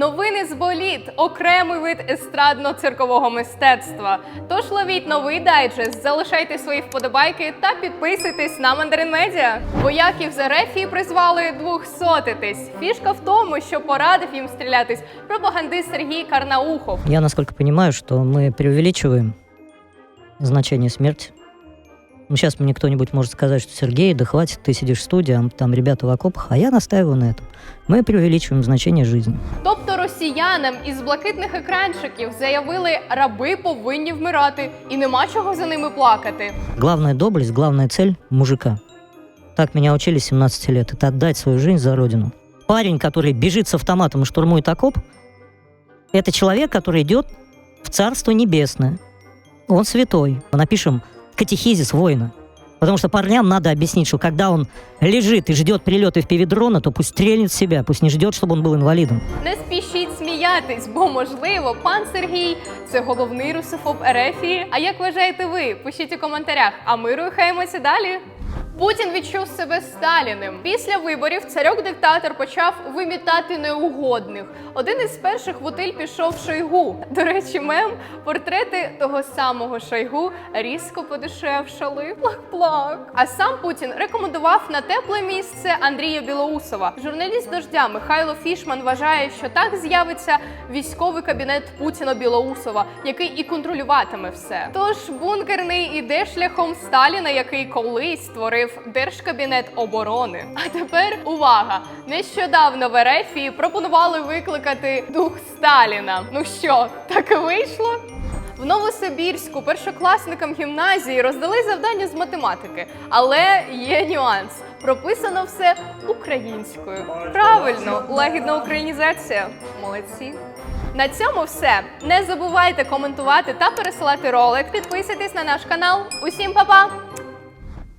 Новини з боліт окремий вид естрадно-циркового мистецтва. Тож ловіть новий дайджест, залишайте свої вподобайки та підписуйтесь на Мандарин Медіа. Вояків з Ерефії призвали двохсотитись. Фішка в тому, що порадив їм стрілятись пропагандист Сергій Карнаухов. Я, насколько понимаю, что мы преувеличиваем значение смерти. Ну, сейчас мне кто-нибудь может сказать, что Сергей, да хватит, ты сидишь в студии, а там ребята в окопах, а я настаиваю на этом. Мы преувеличиваем значение жизни. Тобто росіянам із блакитних екранчиків заявили, раби повинні вмирати, і нема чого за ними плакати. Главная доблесть, главная цель мужика. Так меня учили с 17 лет. Это отдать свою жизнь за родину. Парень, который бежит с автоматом и штурмует окоп, это человек, который идет в Царство Небесное. Он святой. Напишем катехизис воина. Потому что парням надо объяснить, что когда он лежит и ждет прилеты в пивидрона, то пусть стрельнет в себя, пусть не ждет, чтобы он был инвалидом. Не спішіть сміятись, бо можливо, пан Сергій це головний русофоб Ерефії. А як вважаєте ви? Пишіть у коментарях. А ми рухаємося далі. Путін відчув себе Сталіним. Після виборів царьок-диктатор почав вимітати неугодних. Один із перших в утиль пішов Шойгу. До речі, мем портрети того самого Шойгу різко подешевшали. Плак-плак. А сам Путін рекомендував на тепле місце Андрія Білоусова. Журналіст дождя Михайло Фішман вважає, що так з'явиться військовий кабінет Путіна Білоусова, який і контролюватиме все. Тож бункерний іде шляхом Сталіна, який колись створив Держкабінет оборони. А тепер увага! Нещодавно в Ерефії пропонували викликати дух Сталіна. Ну що, так і вийшло? В Новосибірську першокласникам гімназії роздали завдання з математики, але є нюанс. Прописано все українською. Правильно, лагідна українізація. Молодці. На цьому все. Не забувайте коментувати та пересилати ролик. Підписуйтесь на наш канал. Усім па-па!